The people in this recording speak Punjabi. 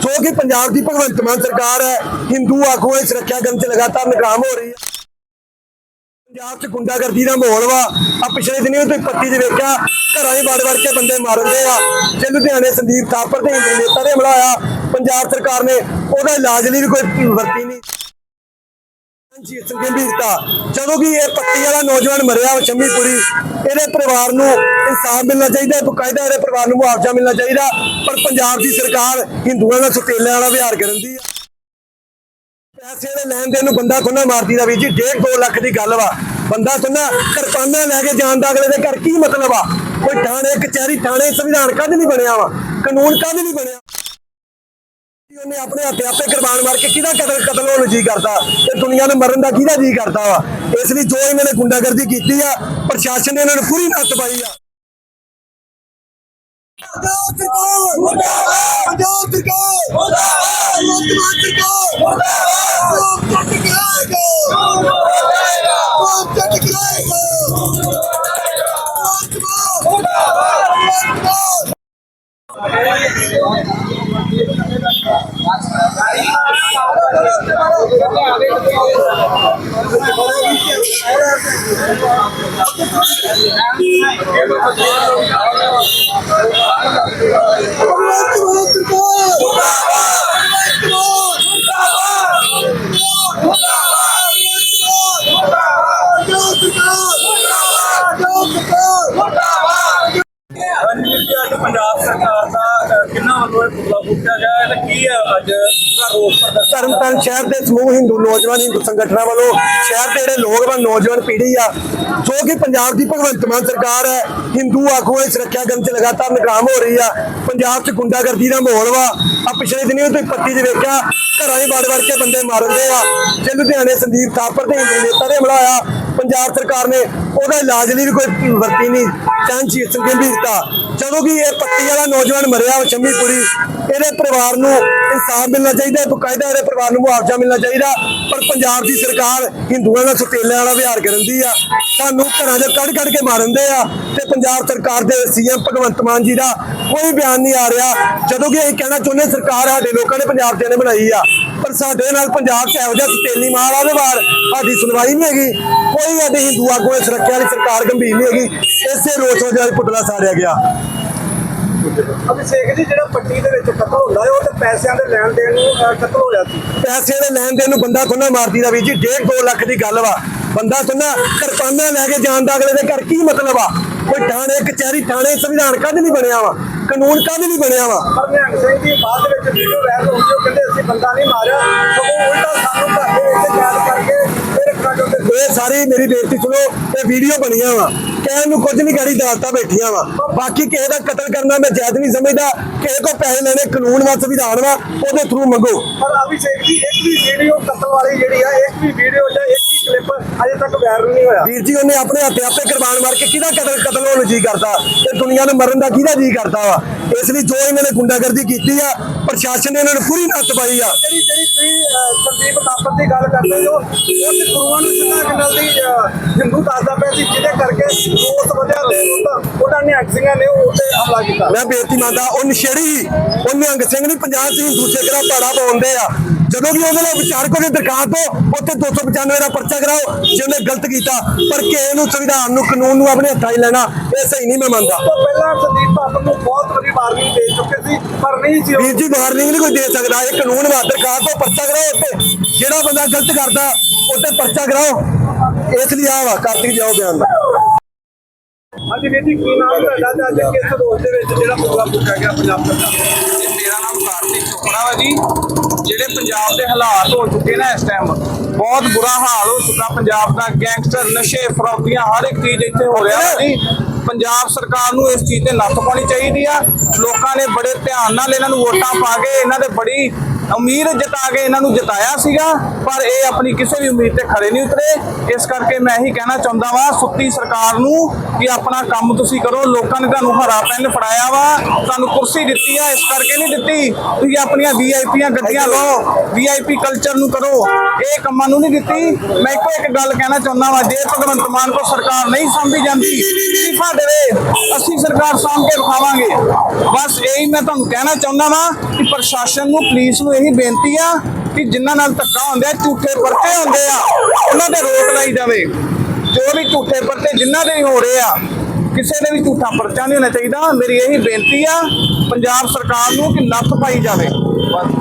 ਜੋ ਕਿ ਪੰਜਾਬ ਦੀ ਭਗਵੰਤ ਮਾਨ ਸਰਕਾਰ ਹੈ ਹਿੰਦੂ ਆਗੂਆਂ ਦੀ ਸੁਰੱਖਿਆ ਕਰਨ 'ਚ ਲਗਾਤਾਰ ਨਾਕਾਮ ਹੋ ਰਹੀ ਹੈ। ਪੰਜਾਬ 'ਚ ਗੁੰਡਾਗਰਦੀ ਦਾ ਮਾਹੌਲ ਵਾ। ਆ ਪਿਛਲੇ ਦਿਨੀ ਤੁਸੀਂ ਪੱਤੀ 'ਚ ਵੇਖਿਆ, ਘਰਾਂ 'ਚ ਵੜ ਵੜ ਕੇ ਬੰਦੇ ਮਾਰਦੇ ਆ। ਜੇ ਲੁਧਿਆਣੇ ਸੰਦੀਪ ਥਾਪਰ ਤੇ ਹਿੰਦੂ ਨੇਤਾ ਦੇ ਹਮਲਾ ਹੋਇਆ, ਪੰਜਾਬ ਸਰਕਾਰ ਨੇ ਉਹਦਾ ਇਲਾਜ ਲਈ ਵੀ ਕੋਈ ਵਰਤੀ ਨਹੀਂ। ਜੀ ਗੰਭੀਰਤਾ ਜਦੋਂ ਕਿ ਇਹ ਪੱਤੀ ਵਾਲਾ ਨੌਜਵਾਨ ਮਰਿਆ ਵਾ ਇਹਦੇ ਪਰਿਵਾਰ ਨੂੰ ਇਨਸਾਫ ਮਿਲਣਾ ਚਾਹੀਦਾ ਹੈ ਬਕਾਇਦਾ ਇਹਦੇ ਪਰਿਵਾਰ ਨੂੰ ਮੁਆਵਜ਼ਾ ਮਿਲਣਾ ਚਾਹੀਦਾ। ਪਰ ਪੰਜਾਬ ਦੀ ਸਰਕਾਰ ਹਿੰਦੂਆਂ ਨਾਲ ਸੁਤੇਲਿਆਂ ਵਾਲਾ ਵਿਹਾਰ ਕਰਨ ਦੀ ਆ। ਪੈਸੇ ਦੇ ਲੈਣ ਦੇਣ ਨੂੰ ਬੰਦਾ ਖੁੰਨਾ ਮਾਰਦੀ ਦਾ ਵੀਰ ਜੀ 1.5 2 ਲੱਖ ਦੀ ਗੱਲ ਵਾ। ਬੰਦਾ ਖੁੰਨਾ ਕਿਰਪਾਨਾਂ ਲੈ ਕੇ ਜਾਣ ਦਾ ਅਗਲੇ ਦੇ ਘਰ ਕੀ ਮਤਲਬ ਆ? ਕੋਈ ਥਾਣੇ, ਕਚਹਿਰੀ ਥਾਣੇ ਸੰਵਿਧਾਨ ਕਦ ਨਹੀਂ ਬਣਿਆ ਵਾ? ਕਾਨੂੰਨ ਕਦ ਨਹੀਂ ਬਣਿਆ ਉਹਨੇ ਆਪਣੇ ਹੱਥੇ ਆਪੇ ਕੁਰਬਾਨ ਮਾਰ ਕੇ ਕਿਹਦਾ ਕਤਲ ਕਤਲ ਹੋਣ ਜੀ ਕਰਦਾ ਤੇ ਦੁਨੀਆ ਨੂੰ ਮਰਨ ਦਾ ਕਿਹਦਾ ਜੀ ਕਰਦਾ ਵਾ ਇਸ ਲਈ ਜੋ ਇਹਨਾਂ ਨੇ ਗੁੰਡਾਗਰਦੀ ਕੀਤੀ ਆ ਪ੍ਰਸ਼ਾਸਨ ਨੇ ਇਹਨਾਂ ਨੂੰ ਪੂਰੀ ਨੱਥ ਪਾਈ ਆ ਪੰਜਾਬ ਸਰਕਾਰ ਮੁਰਦਾਬਾਦ ਮੁਰਦਾਬਾਦ ਸਰਕਾਰ ਮੁਰਦਾਬਾਦ ਮੁਰਦਾਬਾਦ আহ Hello. ਤਰਨਤਾਰਨ ਸ਼ਹਿਰ ਦੇ ਸਮੂਹ ਹਿੰਦੂ ਨੌਜਵਾਨ ਹਿੰਦੂ ਸੰਗਠਨਾਂ ਵੱਲੋਂ ਸ਼ਹਿਰ ਦੇ ਜਿਹੜੇ ਲੋਕ ਵਾ ਨੌਜਵਾਨ ਪੀੜ੍ਹੀ ਆ ਜੋ ਕਿ ਪੰਜਾਬ ਦੀ ਭਗਵੰਤ ਮਾਨ ਸਰਕਾਰ ਹੈ ਹਿੰਦੂ ਆਗੂਆਂ ਦੀ ਸੁਰੱਖਿਆ ਕਰਨ 'ਚ ਲਗਾਤਾਰ ਨਾਕਾਮ ਹੋ ਰਹੀ ਆ ਪੰਜਾਬ 'ਚ ਗੁੰਡਾਗਰਦੀ ਦਾ ਮਾਹੌਲ ਵਾ। ਆ ਪਿਛਲੇ ਦਿਨੀ ਤੁਸੀਂ ਪੱਤੀ 'ਚ ਵੇਖਿਆ ਘਰਾਂ 'ਚ ਵੜ ਵੜ ਕੇ ਬੰਦੇ ਮਾਰਦੇ ਆ। ਜੇ ਲੁਧਿਆਣੇ ਸੰਦੀਪ ਥਾਪਰ ਤੇ ਹਿੰਦੂ ਨੇਤਾ ਦੇ ਹਮਲਾ ਹੋਇਆ ਪੰਜਾਬ ਸਰਕਾਰ ਨੇ ਉਹਦਾ ਇਲਾਜ ਲਈ ਵੀ ਕੋਈ ਵਰਤੀ ਨਹੀਂ ਚੰਚੀ ਗੰਭੀਰਤਾ ਜਦੋਂ ਕਿ ਇਹ ਪੱਤੀ ਵਾਲਾ ਨੌਜਵਾਨ ਮਰਿਆ ਸ਼ੰਮੀਪੁਰੀ ਇਹਦੇ ਪਰਿਵਾਰ ਨੂੰ ਇਨਸਾਫ ਮਿਲਣਾ ਚਾਹੀਦਾ ਹੈ ਬਕਾਇਦਾ ਇਹਦੇ ਪਰਿਵਾਰ ਨੂੰ ਮੁਆਵਜ਼ਾ ਮਿਲਣਾ ਚਾਹੀਦਾ। ਪਰ ਪੰਜਾਬ ਦੀ ਸਰਕਾਰ ਹਿੰਦੂਆਂ ਨਾਲ ਸੁਤੇਲਿਆਂ ਵਾਲਾ ਵਿਹਾਰ ਕਰਨ ਆ। ਸਾਨੂੰ ਘਰਾਂ 'ਚ ਕੱਢ ਕੱਢ ਕੇ ਮਾਰਦੇ ਆ ਤੇ ਪੰਜਾਬ ਸਰਕਾਰ ਦੇ ਸੀਐਮ ਭਗਵੰਤ ਮਾਨ ਜੀ ਦਾ ਕੋਈ ਬਿਆਨ ਨਹੀਂ ਆ ਰਿਹਾ। ਜਦੋਂ ਕਿ ਅਸੀਂ ਕਹਿਣਾ ਚਾਹੁੰਦੇ ਸਰਕਾਰ ਸਾਡੇ ਲੋਕਾਂ ਨੇ ਪੰਜਾਬ ਦੇ ਨੇ ਬਣਾਈ ਆ। ਪਰ ਸਾਡੇ ਨਾਲ ਪੰਜਾਬ 'ਚ ਇਹੋ ਜਿਹਾ ਸੁਤੇਲੀ ਮਾਰ ਆਵੇ ਬਾਹਰ ਸਾਡੀ ਸੁਣਵਾਈ ਨਹੀਂ ਹੈਗੀ। ਕੋਈ ਸਾਡੇ ਹਿੰਦੂ ਆਗੂ ਦੀ ਸੁਰੱਖਿਆ ਵਾਲੀ ਸਰਕਾਰ ਗੰਭੀਰ ਨਹੀਂ ਹੈਗੀ। ਇਸੇ ਰੋਸ ਵਜ੍ਹਾ ਪੁਤਲਾ ਸਾੜਿਆ ਗਿਆ। ਅਭਿਸ਼ੇਕ ਜੀ ਜਿਹੜਾ ਪੱਟੀ ਦੇ ਵਿੱਚ ਕਤਲ ਹੁੰਦਾ ਹੈ ਉਹ ਤੇ ਪੈਸਿਆਂ ਦੇ ਲੈਣ ਦੇਣ ਨੂੰ ਅ, ਕਤਲ ਹੋਇਆ ਸੀ ਪੈਸੇ ਦੇ ਲੈਣ ਦੇਣ ਨੂੰ ਬੰਦਾ ਖੁੰਨਾ ਮਾਰਦੀ ਦਾ ਵੀਰ ਜੀ 1.5 2 ਲੱਖ ਦੀ ਗੱਲ ਵਾ ਬੰਦਾ ਖੁੰਨਾ ਕਿਰਪਾਨਾਂ ਲੈ ਕੇ ਜਾਣ ਦਾ ਅਗਲੇ ਦੇ ਘਰ ਕੀ ਮਤਲਬ ਆ? ਕੋਈ ਥਾਣੇ ਕਚਹਿਰੀ ਥਾਣੇ ਸੰਵਿਧਾਨ ਕਦ ਨਹੀਂ ਬਣਿਆ ਵਾ ਕਾਨੂੰਨ ਕਦ ਨਹੀਂ ਬਣਿਆ ਵਾ। ਪਰ ਨਿਹੰਗ ਸਿੰਘ ਦੀ ਬਾਅਦ ਦੇ ਵਿੱਚ ਵੀਡੀਓ ਵਾਇਰਲ ਹੋ ਉਹ ਕਹਿੰਦੇ ਅਸੀਂ ਬੰਦਾ ਨਹੀਂ ਮਾਰਿਆ ਸਗੋਂ ਉਲਟਾ ਸਾਨੂੰ ਘਰ ਦੇ ਵਿੱਚ ਕੈਦ ਕਰਕੇ ਇਹ ਰੱਖਣਾ ਚਾਹੁੰਦੇ ਇਹ ਸਾਰੀ ਮੇਰੀ ਬੇਇੱਜ਼ਤੀ ਸੁਣੋ ਇਹ ਵੀਡੀਓ ਬਣੀਆਂ ਵਾ। ਕਹਿਣ ਨੂੰ ਕੁਝ ਨਹੀਂ ਗਾੜੀ ਦਾਲਤਾਂ ਬੈਠੀਆਂ ਵਾ। ਬਾਕੀ ਕਿਸੇ ਦਾ ਕਤਲ ਕਰਨਾ ਮੈਂ ਜਾਇਜ਼ ਨਹੀਂ ਸਮਝਦਾ। ਕਿਸੇ ਕੋ ਪੈਸੇ ਲੈਣੇ ਕਾਨੂੰਨ ਵਾ ਸੰਵਿਧਾਨ ਵਾ ਉਹਦੇ ਥਰੂ ਮੰਗੋ। ਪਰ ਅਭਿਸ਼ੇਕ ਜੀ ਇੱਕ ਵੀ ਵੀਡੀਓ ਕਤਲ ਵਾਲੀ ਜਿਹੜੀ ਆ ਇੱਕ ਵੀ ਵੀਡੀਓ ਜਾਂ ਇੱਕ ਵੀ ਕਲਿੱਪ ਅਜੇ ਤੱਕ ਵਾਇਰਲ ਨਹੀਂ ਹੋਇਆ। ਵੀਰ ਜੀ ਉਹਨੇ ਆਪਣੇ ਹੱਥੇ ਆਪੇ ਕੁਰਬਾਨ ਮਾਰ ਕੇ ਕਿਹਦਾ ਕਤਲ ਕਤਲ ਹੋਣ ਜੀ ਕਰਦਾ? ਤੇ ਦੁਨੀਆ ਨੂੰ ਮਰਨ ਦਾ ਕਿਹਦਾ ਜੀ ਕਰਦਾ ਵਾ? ਇਸ ਲਈ ਜੋ ਇਹਨਾਂ ਨੇ ਗੁੰਡਾਗਰਦੀ ਕੀਤੀ ਆ ਪ੍ਰਸ਼ਾਸਨ ਨੇ ਇਹਨਾਂ ਨੂੰ ਪੂਰੀ ਨੱਥ ਪਾਈ ਆ। ਜਿਹੜੀ ਜਿਹੜੀ ਤੁਸੀਂ ਸੰਦੀਪ ਕਾਪਰ ਦੀ ਗੱਲ ਕਰਦੇ ਹੋ ਉਹ ਤੇ ਗੁਰੂਆਂ ਨੂੰ ਸਿੱਧਾ ਕਿੰਨਲ ਦੀ ਹਿੰਦੂ ਦੱਸਦਾ ਪਿਆ ਸੀ ਜਿਹਦੇ ਕਰਕੇ ਰੋਸ ਵਧਿਆ ਤੇ ਉਹਦਾ- ਉਹਨਾਂ ਨੇ ਸਿੰਘਾਂ ਨੇ ਉਹ ਤੇ ਹਮਲਾ ਕੀਤਾ। ਮੈਂ ਬੇਨਤੀ ਮੰਨਦਾ ਉਹ ਨਸ਼ੇੜੀ। ਉਹ ਨਿਹੰਗ ਸਿੰਘ ਨਹੀਂ ਪੰਜਾਬ 'ਚ ਹਿੰਦੂ ਸਿੱਖ ਦਾ ਪਾੜਾ ਪਾਉਂਦੇ ਆ। ਜਦੋਂ ਵੀ ਉਹਦੇ ਨਾਲ ਵਿਚਾਰਕ ਉਹਦੀ ਦਰਖਾਸਤ ਹੋ ਉੱਥੇ 295 ਦਾ ਪਰਚਾ ਕਰਾਓ ਜੇ ਉਹਨੇ ਗਲਤ ਕੀਤਾ ਪਰ ਕਿਸੇ ਨੂੰ ਸੰਵਿਧਾਨ ਨੂੰ ਕਾਨੂੰਨ ਨੂੰ ਆਪਣੇ ਹੱਥਾਂ 'ਚ ਲੈਣਾ ਇਹ ਸਹੀ ਨਹੀਂ ਮੈਂ ਮੰਨਦਾ। ਤੋਂ ਪਹਿਲਾਂ ਸੰਦੀਪ ਕਾਪਰ ਨੂੰ ਬਹੁਤ ਵਾਰੀ ਵਾਰਨਿੰਗ ਦੇ ਚੁੱਕੇ ਸੀ ਪਰ ਨਹੀਂ ਸੀ ਵੀਰ ਜੀ ਵਾਰਨਿੰਗ ਨਹੀਂ ਕੋਈ ਦੇ ਸਕਦਾ ਇਹ ਕਾਨੂੰਨ ਵਾ ਦਰਖਾਸਤ ਤੋਂ ਪਰਚਾ ਕਰਾਓ ਉੱਤੇ ਜਿਹੜਾ ਬੰਦਾ ਗਲਤ ਕਰਦਾ ਉੱਤੇ ਪਰਚਾ ਕਰਾਓ। ਇਸ ਲਈ ਆ ਵਾ ਕਾਰਤਿਕ ਜਾਓ ਬਿਆਨ ਦਾ। ਹਾਂਜੀ ਜੀ, ਕੀ ਨਾਮ ਤੁਹਾਡਾ ਤੇ ਅੱਜ ਕਿਸ ਰੋਸ ਦੇ ਵਿੱਚ ਜਿਹੜਾ ਪੁਤਲਾ ਫੂਕਿਆ ਗਿਆ ਪੰਜਾਬ ਸਰਕਾਰ ਤੇ ਮੇਰਾ ਨਾਮ ਕਾਰਤਿਕ ਚੋਪੜਾ ਵਾ ਜੀ। ਜਿਹੜੇ ਪੰਜਾਬ ਦੇ ਹਾਲਾਤ ਹੋ ਚੁੱਕੇ ਨੇ ਇਸ ਟਾਈਮ ਬਹੁਤ ਬੁਰਾ ਹਾਲ ਹੋ ਚੁੱਕਾ ਪੰਜਾਬ ਦਾ, ਗੈਂਗਸਟਰ ਨਸ਼ੇ ਫਰੌਤੀਆਂ ਹਰ ਇੱਕ ਚੀਜ਼ ਇੱਥੇ ਹੋ ਰਿਹਾ ਵਾ ਜੀ। ਪੰਜਾਬ ਸਰਕਾਰ ਨੂੰ ਇਸ ਚੀਜ਼ ਤੇ ਨੱਥ ਪਾਉਣੀ ਚਾਹੀਦੀ ਆ। ਲੋਕਾਂ ਨੇ ਬੜੇ ਧਿਆਨ ਨਾਲ ਇਹਨਾਂ ਨੂੰ ਵੋਟਾਂ ਪਾ ਕੇ ਇਹਨਾਂ ਦੇ ਬੜੀ ਉਮੀਦ ਜਤਾ ਕੇ ਇਹਨਾਂ ਨੂੰ ਜਤਾਇਆ ਸੀਗਾ, ਪਰ ਇਹ ਆਪਣੀ ਕਿਸੇ ਵੀ ਉਮੀਦ ਤੇ ਖਰੇ ਨਹੀਂ ਉਤਰੇ। ਇਸ ਕਰਕੇ ਮੈਂ ਇਹੀ ਕਹਿਣਾ ਚਾਹੁੰਦਾ ਵਾਂ, ਸੁੱਤੀ ਸਰਕਾਰ ਨੂੰ ਕਿ ਆਪਣਾ ਕੰਮ ਤੁਸੀਂ ਕਰੋ, ਲੋਕਾਂ ਨੇ ਤੁਹਾਨੂੰ ਹਰਾ ਪੈਨ ਫੜਾਇਆ ਵਾ, ਤੁਹਾਨੂੰ ਕੁਰਸੀ ਦਿੱਤੀ ਆ, ਇਸ ਕਰਕੇ ਨਹੀਂ ਦਿੱਤੀ। ਤੁਸੀਂ ਆਪਣੀਆਂ ਵੀਆਈਪੀਆਂ ਗੱਡੀਆਂ ਲਓ ਵੀਆਈਪੀ ਕਲਚਰ ਨੂੰ ਕਰੋ। ਇਹ ਕੰਮਾਂ ਨੂੰ ਨਹੀਂ ਦਿੱਤੀ। ਮੈਂ ਇੱਕੋ ਇੱਕ ਗੱਲ ਕਹਿਣਾ ਚਾਹੁੰਦਾ ਵਾਂ, ਜੇ ਭਗਵੰਤ ਮਾਨ ਕੋ ਸਰਕਾਰ ਨਹੀਂ ਸੰਭੀ ਜਾਂਦੀ ਇਸਤੀਫਾ ਦੇਵੇ, ਅਸੀਂ ਸਰਕਾਰ ਸਾਂਭ ਕੇ ਵਿਖਾਵਾਂਗੇ। ਬਸ ਇਹੀ ਮੈਂ ਤੁਹਾਨੂੰ ਕਹਿਣਾ ਚਾਹੁੰਦਾ ਵਾਂ ਕਿ ਪ੍ਰਸ਼ਾਸਨ ਨੂੰ, ਪੁਲਿਸ ਨੂੰ ਇਹੀ ਬੇਨਤੀ ਆ ਕਿ ਜਿਨ੍ਹਾਂ ਨਾਲ ਧੱਕਾ ਹੁੰਦਾ ਹੈ, ਝੂਠੇ ਪਰਚੇ ਹੁੰਦੇ ਆ ਉਹਨਾਂ ਤੇ ਰੋਕ ਲਾਈ ਜਾਵੇ। ਜੋ ਵੀ ਝੂਠੇ ਪਰਚੇ ਜਿਨ੍ਹਾਂ ਦੇ ਵੀ ਹੋ ਰਹੇ ਆ ਕਿਸੇ ਦੇ ਵੀ ਝੂਠਾ ਪਰਚਾ ਨਹੀਂ ਹੋਣਾ ਚਾਹੀਦਾ। ਮੇਰੀ ਇਹੀ ਬੇਨਤੀ ਆ ਪੰਜਾਬ ਸਰਕਾਰ ਨੂੰ ਕਿ ਨੱਥ ਪਾਈ ਜਾਵੇ। ਬਸ